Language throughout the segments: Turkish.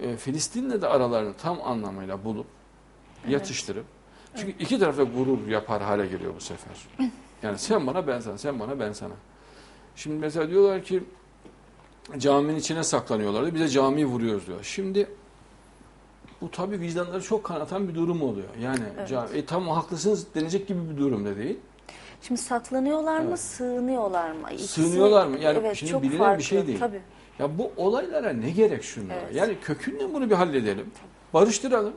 e, Filistin'le de aralarını tam anlamıyla bulup Evet. yatıştırıp çünkü iki tarafta gurur yapar hale geliyor bu sefer. Yani sen bana ben sana, sen bana ben sana. Şimdi mesela diyorlar ki caminin içine saklanıyorlardı. Bize camiyi vuruyoruz diyor. Şimdi bu tabii vicdanları çok kanatan bir durum oluyor. Yani Evet. cami, e, tam haklısınız denecek gibi bir durum da değil. Şimdi saklanıyorlar mı, Evet. sığınıyorlar mı? İkisi- Sığınıyorlar mı? Yani evet, şimdi çok bilinen farklı. bir şey değil. Tabii. Ya bu olaylara ne gerek şunlara? Evet. Yani kökünden bunu bir halledelim. Barıştıralım.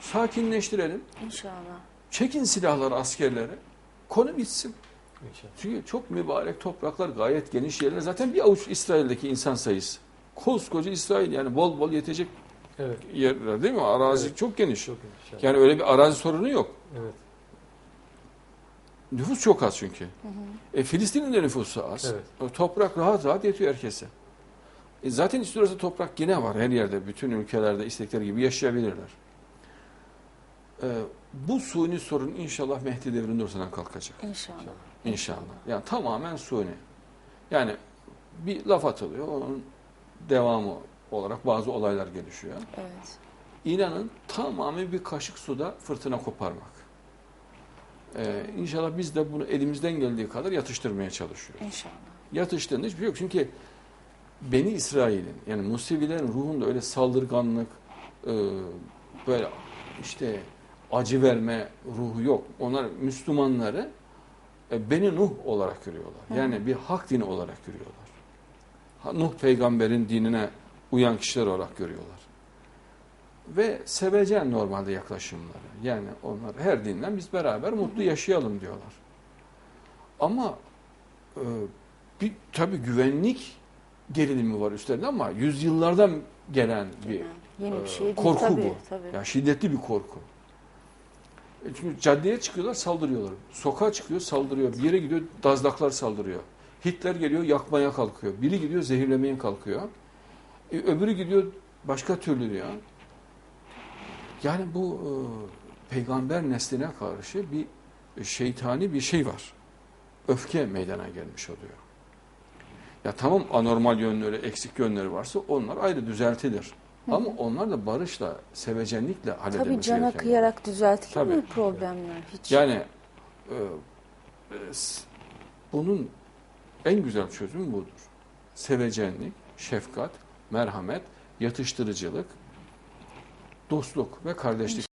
Sakinleştirelim. İnşallah. Çekin silahları askerlere. Konu bitsin. İnşallah. Çünkü çok mübarek topraklar gayet geniş yerler. Zaten bir avuç İsrail'deki insan sayısı. Koskoca İsrail yani bol bol yetecek Evet. yerler değil mi? Arazi Evet. çok geniş. Çok inşallah. Yani öyle bir arazi sorunu yok. Evet. Nüfus çok az çünkü. Hı hı. E, Filistin'in de nüfusu az. Evet. O Toprak rahat rahat yetiyor herkese. E, zaten istiyorsa toprak yine var her yerde. Bütün ülkelerde istekleri gibi yaşayabilirler. E, bu suni sorun inşallah Mehdi devrinde ortadan kalkacak. İnşallah. İnşallah. Yani tamamen suni. Yani bir laf atılıyor. Onun devamı olarak bazı olaylar gelişiyor. Evet. İnanın tamamen bir kaşık suda fırtına koparmak. Ee, inşallah biz de bunu elimizden geldiği kadar yatıştırmaya çalışıyoruz. İnşallah. Yatıştığında hiçbir şey yok. Çünkü Beni İsrail'in yani Musevilerin ruhunda öyle saldırganlık, e, böyle işte acı verme ruhu yok. Onlar Müslümanları e, Beni Nuh olarak görüyorlar. Hı. Yani bir hak dini olarak görüyorlar. Ha, Nuh peygamberin dinine uyan kişiler olarak görüyorlar. Ve sevecen normalde yaklaşımları. Yani onlar her dinden biz beraber mutlu yaşayalım diyorlar. Ama e, bir tabii güvenlik gerilimi var üstlerinde ama yüzyıllardan gelen bir Yani Yeni bir e, şey değil. korku tabii, bu. Tabii. ya şiddetli bir korku. E Çünkü caddeye çıkıyorlar saldırıyorlar. Sokağa çıkıyor saldırıyor. Bir yere gidiyor dazlaklar saldırıyor. Hitler geliyor yakmaya kalkıyor. Biri gidiyor zehirlemeye kalkıyor. E, öbürü gidiyor başka türlü diyor. Yani bu e, peygamber nesline karşı bir şeytani bir şey var. Öfke meydana gelmiş oluyor. Ya tamam anormal yönleri, eksik yönleri varsa onlar ayrı düzeltilir. Ama onlar da barışla, sevecenlikle halledilmesi Tabii cana gereken kıyarak Tabii. mi problemler? Hiç. Yani e, e, bunun en güzel çözümü budur. Sevecenlik, şefkat, merhamet, yatıştırıcılık, dostluk ve kardeşlik